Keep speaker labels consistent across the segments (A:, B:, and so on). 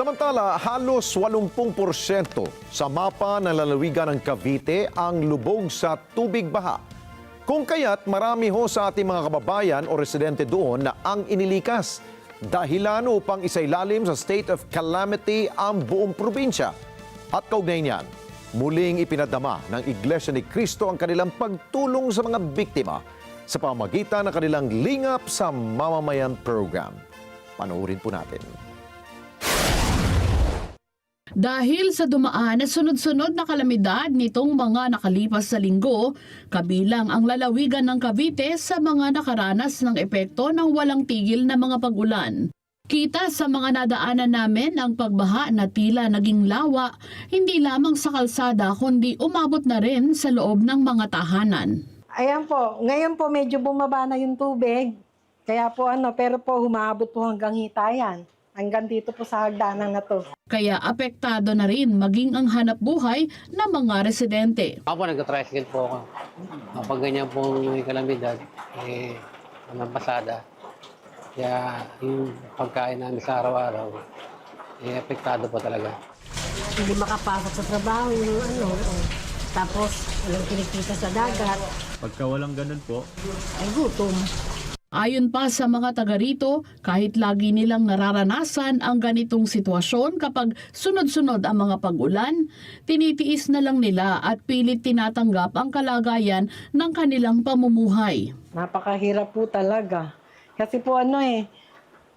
A: Samantala, halos 80% sa mapa ng lalawigan ng Cavite ang lubog sa tubig baha. Kung kaya't marami ho sa ating mga kababayan o residente doon na ang inilikas dahilan upang isailalim sa state of calamity ang buong probinsya. At kaugnay niyan, muling ipinadama ng Iglesia ni Cristo ang kanilang pagtulong sa mga biktima sa pamagitan ng kanilang Lingap sa Mamamayan program. Panoorin po natin.
B: Dahil sa dumaan na sunod-sunod na kalamidad nitong mga nakalipas sa linggo, kabilang ang lalawigan ng Cavite sa mga nakaranas ng epekto ng walang tigil na mga pagulan. Kita sa mga nadaanan namin ang pagbaha na tila naging lawa, hindi lamang sa kalsada kundi umabot na rin sa loob ng mga tahanan.
C: Ayan po, ngayon po medyo bumaba na yung tubig. Kaya po ano, pero po humabot po hanggang hitayan. Hanggang dito po sa hagdanan na to.
B: Kaya apektado na rin maging ang hanap buhay ng mga residente.
D: Ako po, nagka-tricycle po ako. Kapag ganyan po may kalamidad, eh, walang pasada. Kaya yung pagkain namin sa araw-araw, eh, apektado po talaga.
E: hindi makapasok sa trabaho yung ano. oh. Tapos, walang kinikita sa dagat.
F: Pagka walang ganun po,
E: Ay, gutom.
B: Ayon pa sa mga taga rito, kahit lagi nilang nararanasan ang ganitong sitwasyon kapag sunod-sunod ang mga pag-ulan, tinitiis na lang nila at pilit tinatanggap ang kalagayan ng kanilang pamumuhay.
C: Napakahirap po talaga. Kasi po ano eh,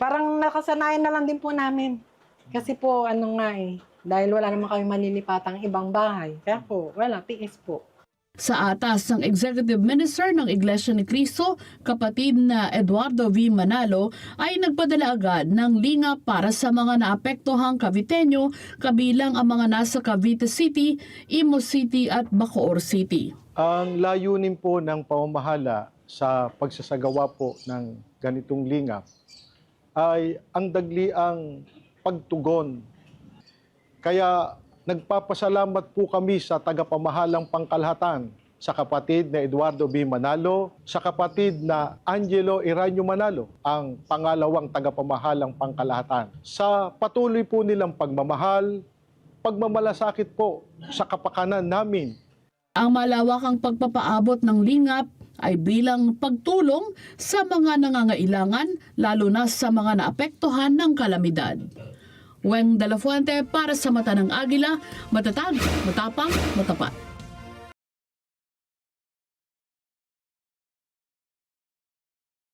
C: parang nakasanayan na lang din po namin. Kasi po ano nga eh, dahil wala naman kami malilipatang ibang bahay. Kaya po, wala, tiis po.
B: Sa atas ng Executive Minister ng Iglesia ni Cristo, kapatid na Eduardo V. Manalo, ay nagpadala agad ng linga para sa mga naapektuhang Caviteño, kabilang ang mga nasa Cavite City, Imo City at Bacoor City.
G: Ang layunin po ng pamamahala sa pagsasagawa po ng ganitong lingap ay ang dagliang pagtugon. Kaya nagpapasalamat po kami sa tagapamahalang pangkalahatan sa kapatid na Eduardo B. Manalo, sa kapatid na Angelo Iranyo Manalo, ang pangalawang tagapamahalang pangkalahatan. Sa patuloy po nilang pagmamahal, pagmamalasakit po sa kapakanan namin
B: Ang malawakang pagpapaabot ng lingap ay bilang pagtulong sa mga nangangailangan, lalo na sa mga naapektuhan ng kalamidad. Weng De La Fuente para sa Mata ng Agila, matatag, matapang, matapat.